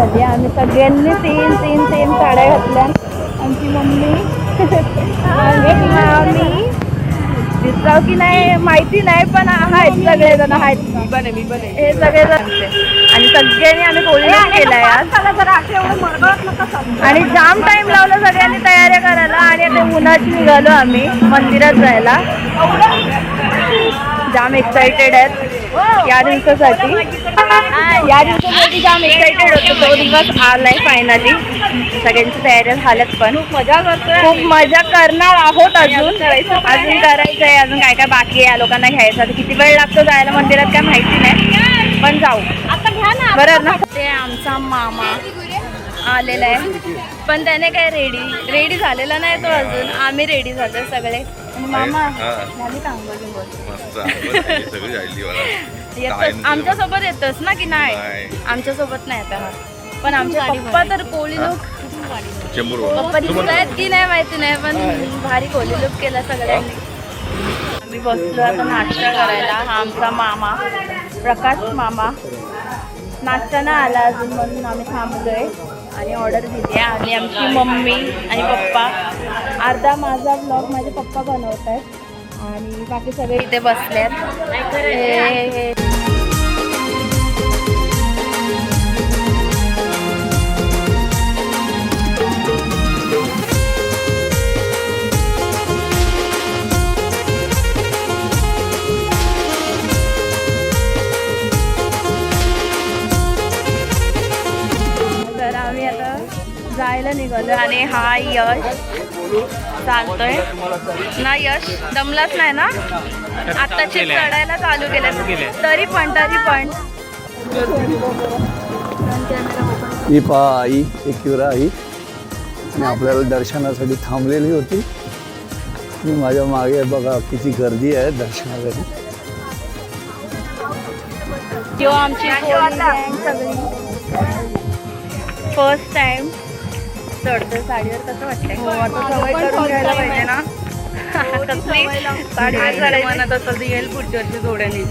झाली. आम्ही सगळ्यांनी तीन तीन तीन साड्या घातल्या. आमची मम्मी. आणि आम्ही. दिसाव की नाही माहिती नाही पण आहेत सगळेजण आहेत. हे सगळेजण. आणि सगळ्यांनी आम्ही कोल्हापूर केलाय आज. आणि जाम टाइम लावला सगळ्यांनी तयाऱ्या करायला आणि आता उन्हात निघालो आम्ही मंदिरात जायला. जाम एक्साइटेड आहेत. या दिवसासाठी. या दिवसासाठी जाम एक्साइटेड होतो तो दिवस आलाय फायनली सगळ्यांची तयाऱ्या झाल्यात पण. मजा करतोय खूप मजा करणार आहोत अजून. अजून करायचं आहे अजून काय काय बाकी आहे या लोकांना घ्यायचं आता किती वेळ लागतो जायला मंदिरात काय माहिती नाही. पण जाऊ. आता घ्या ना बरं ना? ते आमचा मामा आलेला आहे. पण त्याने काय रेडी रेडी झालेला नाही तो अजून. आम्ही रेडी झालो सगळे. मामा हा. झाली का आंघोळ? मस्त सगळी येतोस आमच्यासोबत? येतोस ना की नाही. आमच्यासोबत नाही आता पण आमचे पप्पा तर कोळी लोक पप्पा दिसत की नाही माहिती नाही पण भारी कोळी लोक केला सगळ्यांनी. आम्ही बसलो आता नाश्ता करायला. हा आमचा मामा. प्रकाश मामा. नाश्ता नाही आला अजून म्हणून आम्ही थांबलोय. आणि ऑर्डर दिली आहे. आणि आमची मम्मी आणि पप्पा. अर्धा माझा ब्लॉग माझे पप्पा बनवत आहेत आणि बाकी सगळे इथे बसले हे- आणि हा यश चालतोय. ना यश दमलाच नाही ना? आताची चढायला चालू केलं तरी पण तरी पण. ही पहा आई एकविरा आई. आणि आपल्याला दर्शनासाठी थांबलेली होती. आणि माझ्या मागे बघा किती गर्दी आहे दर्शनासाठी. किंवा आमची सगळी फर्स्ट टाइम चढतोय साडीवर कसं वाटतंय? हो आता सवय करून घ्यायला पाहिजे ना? साडीवर चढायची म्हणत असं येईल पुढच्या वर्षी जोड्याने.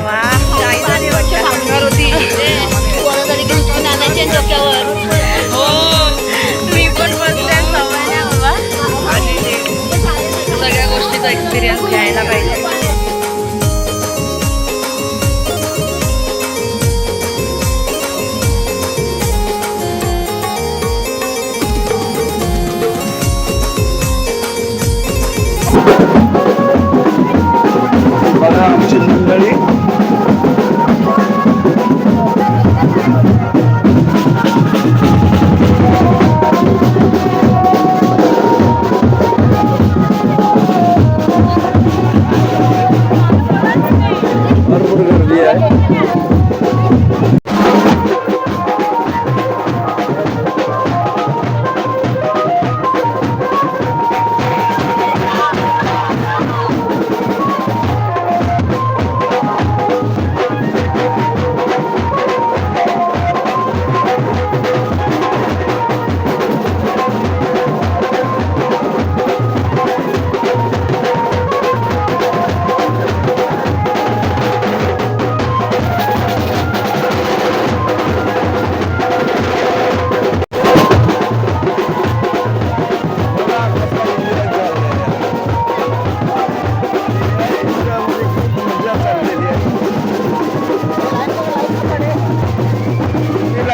वा काही झाली वाटतं सांगणार होती. मी पण बसते सवय नाही बाबा सगळ्या गोष्टीचा एक्सपिरियन्स घ्यायला पाहिजे.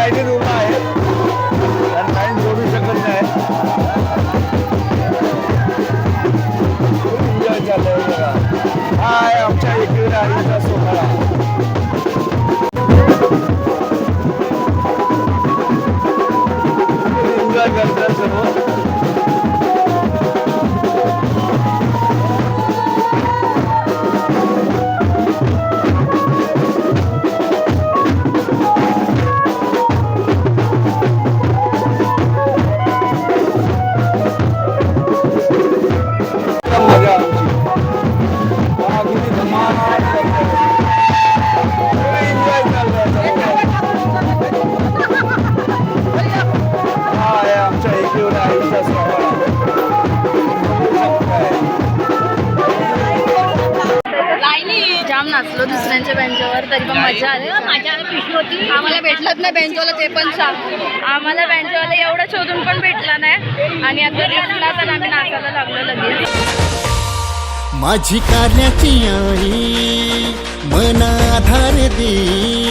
मी लाईनीत उभा नाचलो दुसऱ्यांच्या बेंचवर तरी पण मजा आली. माझ्या पिशवी होती. आम्हाला भेटलंच नाही बेंचवाला ते पण सांग. आम्हाला बेंचवाला एवढं शोधून पण भेटला नाही. आणि आता दिसला तर आम्ही नाचायला लागलो लगेच. माझी कारण्याची आई मना आधार दे.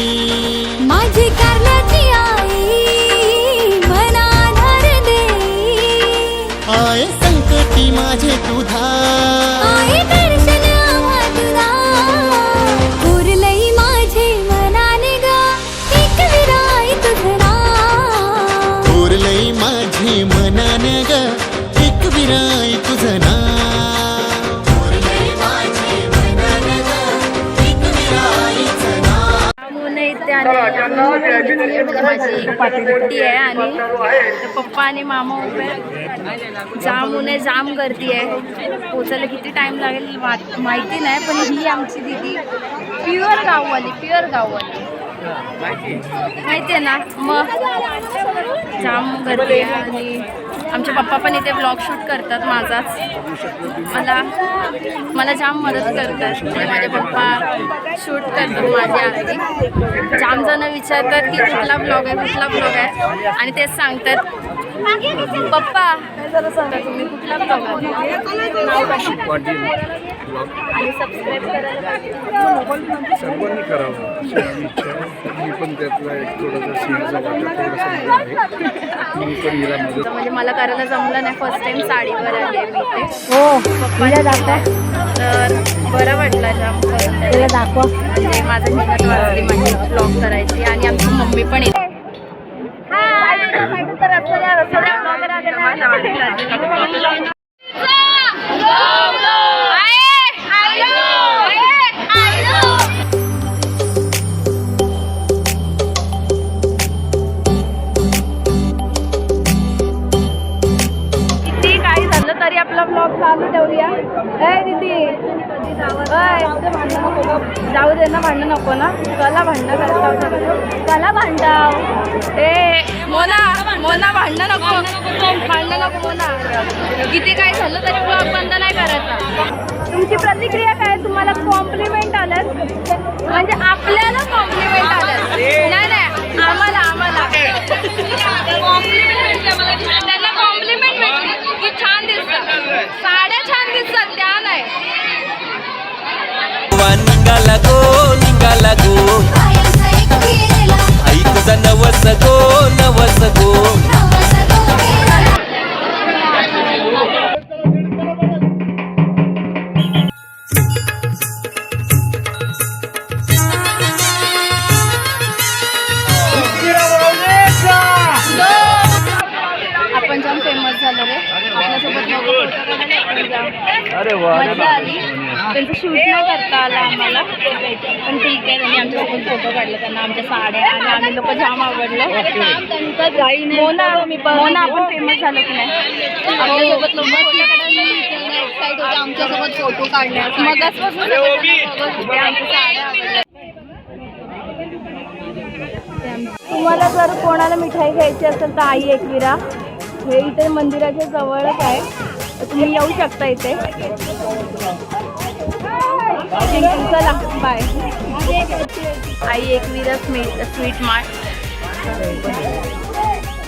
माझे मोठी आहे आणि ते पप्पा आणि मामा उभे. जामून आहे जाम गर्दी आहे पोचायला किती टाइम लागेल माहिती नाही पण ही आमची दिदी प्युअर गाववाली प्युअर गाववाली माहिती आहे ना? मग जाम गर्दी आहे आणि आमचे पप्पा पण इथे ब्लॉग शूट करतात माझाच. मला मला जाम मदत करतात. म्हणजे माझे पप्पा शूट करतात माझ्या आधी जाम जण विचारतात की कुठला ब्लॉग आहे कुठला ब्लॉग आहे? आणि तेच सांगतात पप्पा जरा सांगा तुम्ही कुठला? आणि सबस्क्राईब करायला सर्वांनी करावं मी पण त्यातला एक थोडासा म्हणजे मला करायला जमलं नाही. फर्स्ट टाइम साडीवर आली मी हो तर बरं वाटलं जाम तुला दाखवा. म्हणजे माझं मेहनत माझी ब्लॉग करायची. आणि आमची मम्मी पण येते. तरी आपला ब्लॉग चालू ठेवूया. ए दीदी अय, जाऊ दे ना भांडण नको ना. चला भांडणं करता चला भांडाव. ए मोना मोना भांडणं नको. भांडणं नको मोना. किती काय झालं तरी ब्लॉग बंद नाही करायचा. तुमची प्रतिक्रिया काय? तुम्हाला कॉम्प्लिमेंट आल्यात म्हणजे आपल्याला कॉम्प्लिमेंट आलं नाही नाही. आम्हाला आम्हाला. तुझा नवस गो नवस गो. आपण जाम फेमस झालो रे. आपल्यासोबत मजा आली. त्यांचं शूट नाही करता आलं आम्हाला. पण ठीक आहे त्यांनी आमच्यासोबत फोटो काढले त्यांना आमच्या साड्या आणि आम्ही लोक जाम आवडलं. मोना मोना आपण फेमस झालो की नाही? आपल्यासोबत लोक आमच्यासोबत फोटो काढले मगाचपासून आमच्या साड्या आवडल्या तुम्हाला जर कोणाला मिठाई घ्यायची असेल तर आई एकविरा हे इथे मंदिराच्या जवळच आहे. तर तुम्ही येऊ शकता इथे. Thank you. चला बाय आई एकविरा स्वीट स्वीट मार्ट.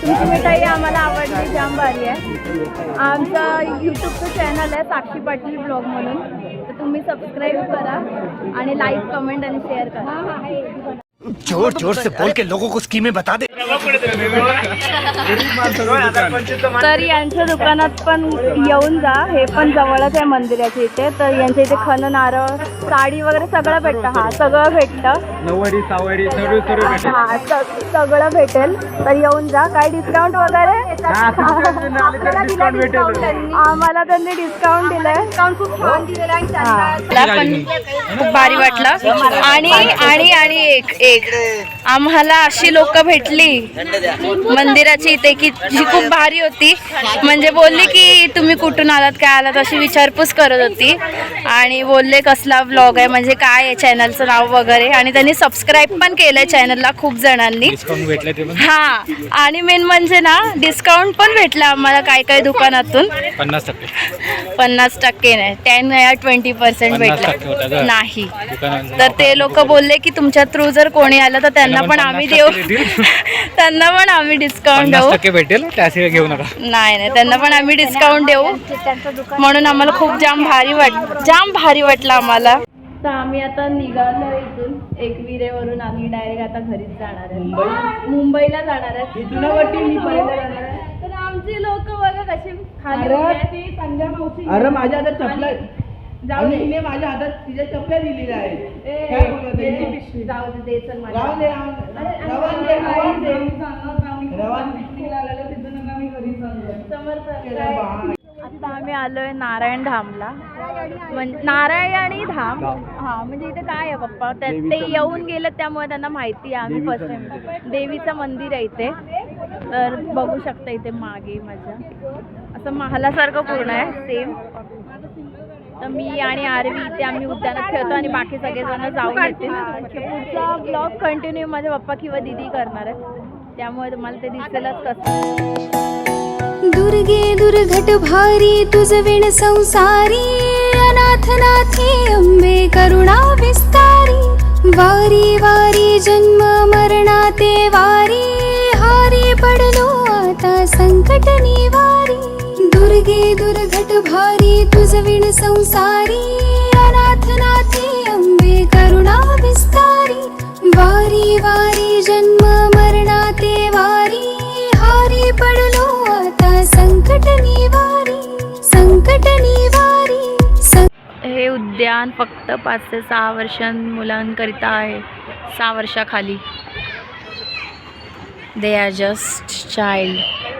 तुमची मिठाई आम्हाला आवडली जाम भारी आहे. आमचं यूट्यूबचं चॅनल आहे साक्षी पाटील ब्लॉग म्हणून. तर तुम्ही सबस्क्राईब करा आणि लाईक कमेंट आणि शेअर करा. जोर जोर से बोल के लोगों को स्कीमें बता दे। तर यांच्या दुकानात पण येऊन जा हे पण जवळच आहे मंदिराच्या इथे. तर यांच्या इथे खण नारळ साडी वगैरे सगळं भेटतं. हा सगळं भेटतं. सर्व सर्व हा स- सगळं भेटेल. तर येऊन जा. काय डिस्काउंट वगैरे? भेटेल. आम्हाला त्यांनी डिस्काउंट दिलंय. डिस्काउंट खूप छान दिलेला आहे. पण खूप भारी वाटलं. आणि आणि आणि एक एक आम्हाला अशी लोक भेटली. मंदिराची इथे की जी खूप भारी होती. म्हणजे बोलली की तुम्ही कुठून आलात काय आलात अशी विचारपूस करत होती. आणि बोलले कसला व्लॉग आहे म्हणजे काय आहे चॅनलचं नाव वगैरे. आणि त्यांनी सबस्क्राईब पण केलंय चॅनलला खूप जणांनी. हा. आणि मेन म्हणजे ना डिस्काउंट पण भेटला आम्हाला काय काय दुकानातून. पन्नास टक्के. पन्नास टक्के नाही. टेन या ट्वेंटी पर्सेंट भेटला? नाही. तर ते लोक बोलले की तुमच्या थ्रू जर कोणी आलं तर त्यांना पण आम्ही देऊ. त्यांना पण आम्ही डिस्काउंट देऊ. टक्के भेटेल त्याशिवाय घेऊ नका. नाही नाही त्यांना पण आम्ही डिस्काउंट देऊ. म्हणून आम्हाला खूप जाम भारी वाट जाम भारी वाटलं आम्हाला. तर आम्ही आता निघालो इथून. एकविरेवरून आम्ही डायरेक्ट आता घरीच जाणार आहे. मुंबईला जाणार आहे. इथून जाणार आहे. तर आमची लोक बघा कशी. अरे माझ्या हातात चपला जाऊ आणि दे तिने माझ्या हातात तिच्या चपल्या दिलेल्या आहेत. जाऊ दे? आता आम्ही आलोय नारायण धामला. नारायणी धाम? हा म्हणजे इथे काय आहे पप्पा? त्या- ते येऊन गेले त्यामुळे त्यांना माहिती आहे आम्ही फर्स्ट टाइम देवीचं मंदिर आहे इथे. तर बघू शकता इथे मागे माझ्या. असं महालासारखं पूर्ण आहे सेम तर मी आणि आरवी इथे आम्ही उद्यानात खेळतो आणि बाकी सगळेजण जाऊन येतील. पुढचा ब्लॉग कंटिन्यू माझे पप्पा किंवा दिदी करणार आहेत. त्यामुळे तुम्हाला ते दिसेलच कसं. दुर्गे दुर्घट भारी तुझ विण संसारी अनाथ नाथे अंबे करुणा विस्तारी वारी वारी जन्म मरणाते वारी हारी पडलो आता संकट निवारी. दुर्गे दुर्घट भारी तुझविण संसारी अनाथनाथी अंबे करुणा विस्तारी वारी वारी जन्म मरणाते वारी हारी पडलो आता संकट निवारी संकट निवारी सं हे उद्यान फक्त पाच ते सहा वर्षां मुलांकरिता आहे सहा वर्षाखाली. They are just child